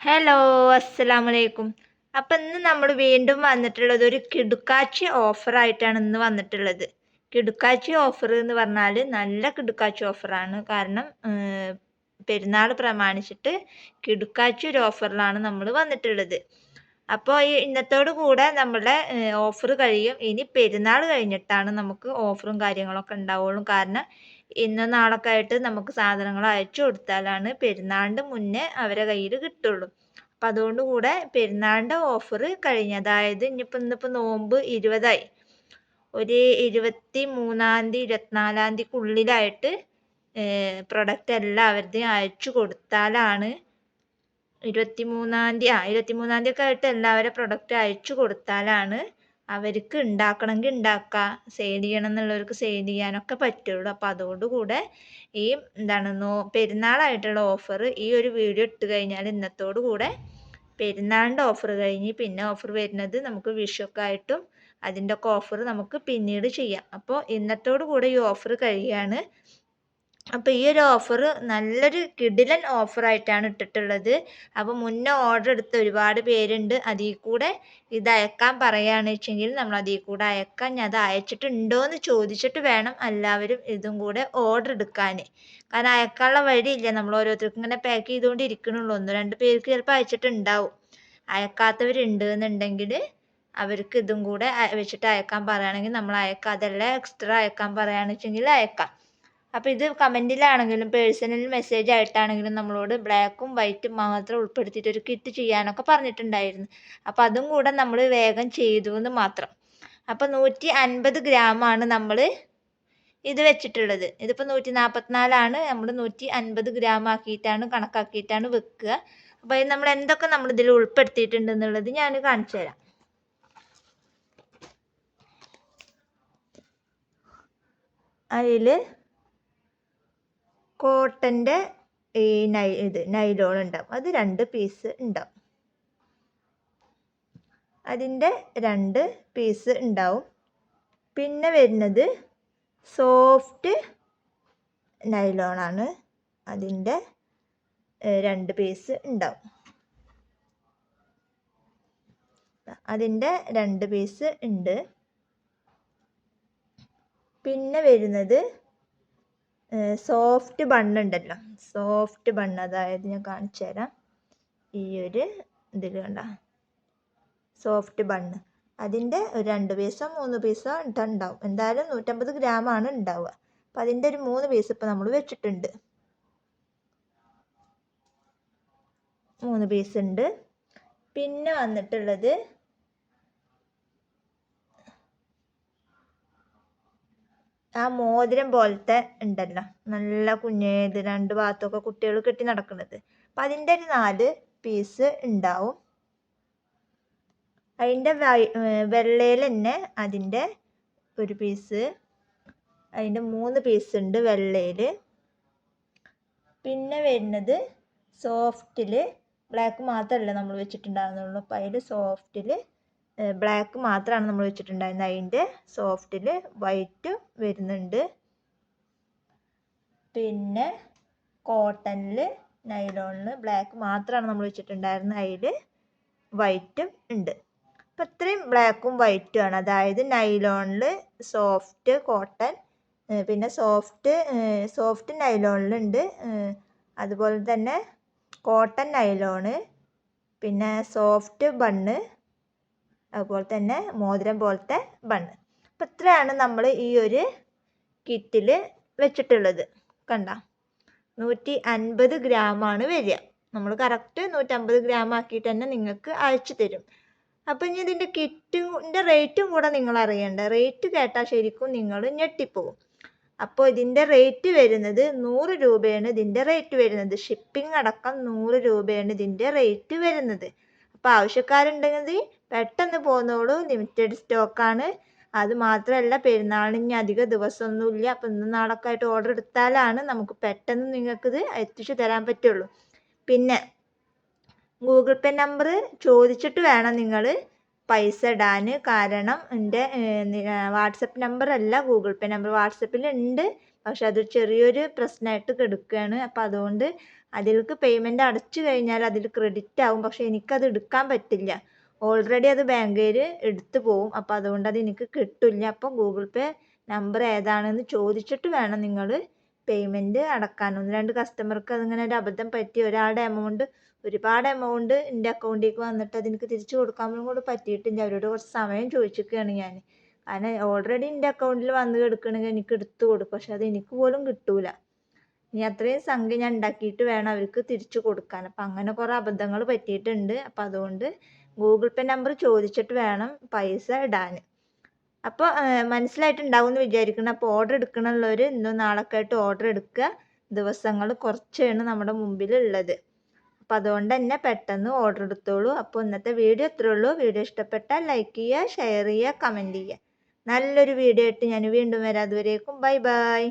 Hello അസ്സലാമു അലൈക്കും അപ്പം ഇന്ന് നമ്മൾ വീണ്ടും വന്നിട്ടുള്ളത് ഒരു കിടുക്കാച്ചി ഓഫറായിട്ടാണ് ഇന്ന് വന്നിട്ടുള്ളത്. കിടുക്കാച്ചി ഓഫർ എന്ന് പറഞ്ഞാൽ നല്ല കിടുക്കാച്ചി ഓഫറാണ് കാരണം പെരുന്നാൾ പ്രമാണിച്ചിട്ട് കിടുക്കാച്ചി ഒരു ഓഫറിലാണ് നമ്മൾ വന്നിട്ടുള്ളത്. അപ്പോൾ ഈ ഇന്നത്തോടു കൂടെ നമ്മുടെ ഓഫർ കഴിയും. ഇനി പെരുന്നാൾ കഴിഞ്ഞിട്ടാണ് നമുക്ക് ഓഫറും കാര്യങ്ങളൊക്കെ ഉണ്ടാവുള്ളൂ. കാരണം ഇന്ന് നാളൊക്കെ ആയിട്ട് നമുക്ക് സാധനങ്ങൾ അയച്ചു കൊടുത്താലാണ് പെരുന്നാളിന്റെ മുന്നേ അവരെ കയ്യിൽ കിട്ടുള്ളൂ. അപ്പം അതുകൊണ്ട് കൂടെ പെരുന്നാളിന്റെ ഓഫർ കഴിഞ്ഞ് അതായത് ഇനിയിപ്പോൾ ഇന്നിപ്പോൾ നോമ്പ് ഇരുപതായി. ഒരു ഇരുപത്തി മൂന്നാം തീയതി ഇരുപത്തിനാലാം തീയതിക്കുള്ളിലായിട്ട് പ്രൊഡക്റ്റ് എല്ലാവരുടെയും അയച്ചു കൊടുത്താലാണ് ഇരുപത്തി മൂന്നാം തീയതി ആ ഇരുപത്തി മൂന്നാം തീയതി ഒക്കെ ആയിട്ട് എല്ലാവരും പ്രൊഡക്റ്റ് അയച്ചു കൊടുത്താലാണ് അവർക്ക് ഉണ്ടാക്കണമെങ്കിൽ ഉണ്ടാക്കാം സെയിൽ ചെയ്യണം എന്നുള്ളവർക്ക് സെയിൽ ചെയ്യാനൊക്കെ പറ്റുള്ളൂ. അപ്പോൾ അതോടുകൂടെ ഈ എന്താണ് നോ പെരുന്നാളായിട്ടുള്ള ഓഫർ ഈ ഒരു വീഡിയോ ഇട്ട് കഴിഞ്ഞാൽ ഇന്നത്തോടു കൂടെ പെരുന്നാളിന്റെ ഓഫർ കഴിഞ്ഞ് പിന്നെ ഓഫർ വരുന്നത് നമുക്ക് വിഷുവൊക്കെ ആയിട്ടും അതിന്റെ ഒക്കെ ഓഫർ നമുക്ക് പിന്നീട് ചെയ്യാം. അപ്പോൾ ഇന്നത്തോടു കൂടെ ഈ ഓഫർ കഴിയുകയാണ് അപ്പോൾ ഈ ഒരു ഓഫർ നല്ലൊരു കിടിലൻ ഓഫറായിട്ടാണ് ഇട്ടിട്ടുള്ളത്. അപ്പോൾ മുന്നേ ഓർഡർ എടുത്ത ഒരുപാട് പേരുണ്ട്. അതിൽ കൂടെ ഇത് അയക്കാൻ പറയുകയാണ് വെച്ചെങ്കിൽ നമ്മൾ അതിൽ കൂടെ അയക്കാൻ ഞാൻ അത് അയച്ചിട്ടുണ്ടോ എന്ന് ചോദിച്ചിട്ട് വേണം എല്ലാവരും ഇതും കൂടെ ഓർഡർ എടുക്കാൻ കാരണം അയക്കാനുള്ള വഴിയില്ല. നമ്മൾ ഓരോരുത്തർക്കും ഇങ്ങനെ പാക്ക് ചെയ്തുകൊണ്ടിരിക്കണുള്ളൂ ഒന്ന് രണ്ട് പേർക്ക് ചിലപ്പോൾ അയച്ചിട്ടുണ്ടാവും. അയക്കാത്തവരുണ്ട് എന്നുണ്ടെങ്കിൽ അവർക്ക് ഇതും കൂടെ വെച്ചിട്ട് അയക്കാൻ പറയുകയാണെങ്കിൽ നമ്മൾ അയക്കാം അതല്ല എക്സ്ട്രാ അയക്കാൻ പറയുകയാണെന്ന് വെച്ചെങ്കിൽ അയക്കാം. അപ്പോൾ ഇത് കമന്റിലാണെങ്കിലും പേഴ്സണൽ മെസ്സേജ് ആയിട്ടാണെങ്കിലും നമ്മളോട് ബ്ലാക്കും വൈറ്റും മാത്രം ഉൾപ്പെടുത്തിയിട്ട് ഒരു കിറ്റ് ചെയ്യാനൊക്കെ പറഞ്ഞിട്ടുണ്ടായിരുന്നു. അപ്പോൾ അതും കൂടെ നമ്മൾ വേഗം ചെയ്തു എന്ന് മാത്രം. അപ്പോൾ നൂറ്റി അൻപത് ഗ്രാമാണ് നമ്മൾ ഇത് വെച്ചിട്ടുള്ളത്. ഇതിപ്പോൾ നൂറ്റി നാൽപ്പത്തിനാലാണ് നമ്മൾ നൂറ്റി അൻപത് ഗ്രാം ആക്കിയിട്ടാണ് കണക്കാക്കിയിട്ടാണ് വെക്കുക. അപ്പോൾ അതിൽ നമ്മൾ എന്തൊക്കെ നമ്മൾ ഇതിൽ ഉൾപ്പെടുത്തിയിട്ടുണ്ട് എന്നുള്ളത് ഞാൻ കാണിച്ചു തരാം. അതിൽ കോട്ടന്റെ ഈ നൈ ഇത് നൈലോൺ ഉണ്ടാവും. അത് രണ്ട് പീസ് ഉണ്ടാവും. അതിന്റെ രണ്ട് പീസ് ഉണ്ടാവും. പിന്നെ വരുന്നത് സോഫ്റ്റ് നൈലോണാണ് അതിന്റെ രണ്ട് പീസ് ഉണ്ടാവും. അതിന്റെ രണ്ട് പീസ് ഉണ്ട്. പിന്നെ വരുന്നത് സോഫ്റ്റ് ബണ്ണുണ്ടല്ലോ സോഫ്റ്റ് ബണ്ണ് അതായത് ഞാൻ കാണിച്ചു തരാം. ഈ ഒരു ഇതിൽ കണ്ട. സോഫ്റ്റ് ബണ്ണ് അതിന്റെ ഒരു രണ്ട് പീസോ മൂന്ന് പീസോ ഉണ്ടാവും എന്തായാലും നൂറ്റമ്പത് ഗ്രാമാണ് ഉണ്ടാവുക. അപ്പം അതിന്റെ ഒരു മൂന്ന് പീസ് ഇപ്പം നമ്മൾ വെച്ചിട്ടുണ്ട്. മൂന്ന് പീസ് ഉണ്ട് പിന്നെ വന്നിട്ടുള്ളത് ആ മോതിരം പോലത്തെ ഉണ്ടല്ലോ. നല്ല കുഞ്ഞേത് രണ്ട് ഭാഗത്തൊക്കെ കുട്ടികൾ കെട്ടി നടക്കുന്നത് അപ്പം അതിന്റെ ഒരു നാല് പീസ് ഉണ്ടാവും. അതിന്റെ വെള്ളയിൽ തന്നെ അതിന്റെ ഒരു പീസ് അതിന്റെ മൂന്ന് പീസ് ഉണ്ട് വെള്ളയിൽ പിന്നെ വരുന്നത് സോഫ്റ്റിൽ ബ്ലാക്ക് മാത്രമല്ല നമ്മൾ വെച്ചിട്ടുണ്ടായിരുന്നുള്ളൂ. അപ്പം അതിൽ സോഫ്റ്റിൽ ബ്ലാക്ക് മാത്രമാണ് നമ്മൾ വെച്ചിട്ടുണ്ടായിരുന്നത്. അതിന്റെ സോഫ്റ്റിൽ വൈറ്റ് വരുന്നുണ്ട്. പിന്നെ കോട്ടണിൽ നൈലോണിൽ ബ്ലാക്ക് മാത്രമാണ് നമ്മൾ വെച്ചിട്ടുണ്ടായിരുന്നത് അതിൽ വൈറ്റും ഉണ്ട്. അപ്പം ഇത്രയും ബ്ലാക്കും വൈറ്റും ആണ്. അതായത് നൈലോണിൽ സോഫ്റ്റ് കോട്ടൺ പിന്നെ സോഫ്റ്റ് സോഫ്റ്റ് നൈലോണിലുണ്ട് അതുപോലെ തന്നെ കോട്ടൺ നൈലോണ് പിന്നെ സോഫ്റ്റ് ബണ്ണ് അതുപോലെ തന്നെ മോതിരം പോലത്തെ ബണ്ണ്. അപ്പം ഇത്രയാണ് നമ്മൾ ഈ ഒരു കിറ്റിൽ വെച്ചിട്ടുള്ളത്. കണ്ട? നൂറ്റി അൻപത് ഗ്രാമാണ് വരിക. നമ്മൾ കറക്റ്റ് നൂറ്റമ്പത് ഗ്രാം ആക്കിയിട്ട് തന്നെ നിങ്ങൾക്ക് അയച്ചു തരും. അപ്പം ഇനി ഇതിന്റെ കിറ്റിന്റെ റേറ്റും കൂടെ നിങ്ങൾ അറിയണ്ട? റേറ്റ് കേട്ടാൽ ശരിക്കും നിങ്ങൾ ഞെട്ടിപ്പോവും. അപ്പോൾ ഇതിന്റെ റേറ്റ് വരുന്നത് നൂറ് രൂപയാണ് ഇതിന്റെ റേറ്റ് വരുന്നത്. ഷിപ്പിംഗ് അടക്കം നൂറ് രൂപയാണ് ഇതിന്റെ റേറ്റ് വരുന്നത്. അപ്പോൾ ആവശ്യക്കാരുണ്ടെങ്കിൽ പെട്ടെന്ന് പോന്നോളൂ. ലിമിറ്റഡ് സ്റ്റോക്കാണ്. അത് മാത്രമല്ല പെരുന്നാളിന് ഇനി അധിക ദിവസമൊന്നുമില്ല. അപ്പം ഇന്ന് നാളൊക്കെ ആയിട്ട് ഓർഡർ എടുത്താലാണ് നമുക്ക് പെട്ടെന്ന് നിങ്ങൾക്കിത് എത്തിച്ചു തരാൻ പറ്റുള്ളൂ. പിന്നെ ഗൂഗിൾ പേ നമ്പർ ചോദിച്ചിട്ട് വേണം നിങ്ങൾ പൈസ ഇടാൻ. കാരണം എന്റെ വാട്സപ്പ് നമ്പർ അല്ല ഗൂഗിൾ പേ നമ്പർ വാട്സപ്പിലുണ്ട് പക്ഷെ അത് ചെറിയൊരു പ്രശ്നമായിട്ട് കിടക്കുകയാണ് അപ്പോൾ അതുകൊണ്ട് അതിലേക്ക് പേയ്മെന്റ് അടച്ചു കഴിഞ്ഞാൽ അതിൽ ക്രെഡിറ്റ് ആവും. പക്ഷേ എനിക്കത് എടുക്കാൻ പറ്റില്ല. ഓൾറെഡി അത് ബാങ്കിൽ എടുത്തു പോവും. അപ്പോൾ അതുകൊണ്ട് അത് എനിക്ക് കിട്ടില്ല. അപ്പോൾ ഗൂഗിൾ പേ നമ്പർ ഏതാണെന്ന് ചോദിച്ചിട്ട് വേണം നിങ്ങൾ പേയ്മെന്റ് അടക്കാൻ. ഒന്ന് രണ്ട് കസ്റ്റമർക്ക് അതിങ്ങനെ ഒരു അബദ്ധം പറ്റി ഒരാളുടെ എമൗണ്ട് ഒരുപാട് എമൗണ്ട് എന്റെ അക്കൗണ്ടിലേക്ക് വന്നിട്ട് അതെനിക്ക് തിരിച്ചു കൊടുക്കാൻ കൂടെ പറ്റിയിട്ടില്ല. അവരോട് കുറച്ച് സമയം ചോദിച്ചിരിക്കുകയാണ് ഞാൻ. കാരണം ഓൾറെഡി എന്റെ അക്കൗണ്ടിൽ വന്ന് കിടക്കണമെങ്കിൽ എനിക്ക് എടുത്തു കൊടുക്കും. പക്ഷെ അത് എനിക്ക് പോലും കിട്ടൂല. ഇനി അത്രയും സംഖ്യ ഞാൻ ഉണ്ടാക്കിയിട്ട് വേണം അവർക്ക് തിരിച്ചു കൊടുക്കാൻ. അപ്പം അങ്ങനെ കുറേ അബദ്ധങ്ങൾ പറ്റിയിട്ടുണ്ട്. അപ്പം അതുകൊണ്ട് ഗൂഗിൾ പേ നമ്പർ ചോദിച്ചിട്ട് വേണം പൈസ ഇടാൻ. അപ്പോൾ മനസ്സിലായിട്ടുണ്ടാവും എന്ന് വിചാരിക്കണം അപ്പോൾ ഓർഡർ എടുക്കണമുള്ളവർ ഇന്നും നാളൊക്കെ ആയിട്ട് ഓർഡർ എടുക്കുക. ദിവസങ്ങൾ കുറച്ചാണ് നമ്മുടെ മുമ്പിൽ ഉള്ളത് അപ്പോൾ അതുകൊണ്ട് തന്നെ പെട്ടെന്ന് ഓർഡർ എടുത്തോളൂ. അപ്പോൾ ഇന്നത്തെ വീഡിയോ ഇത്രേ ഉള്ളൂ. വീഡിയോ ഇഷ്ടപ്പെട്ടാൽ ലൈക്ക് ചെയ്യുക ഷെയർ ചെയ്യുക കമന്റ് ചെയ്യുക. നല്ലൊരു വീഡിയോ ആയിട്ട് ഞാൻ വീണ്ടും വരാം. അതുവരേക്കും ബൈ ബൈ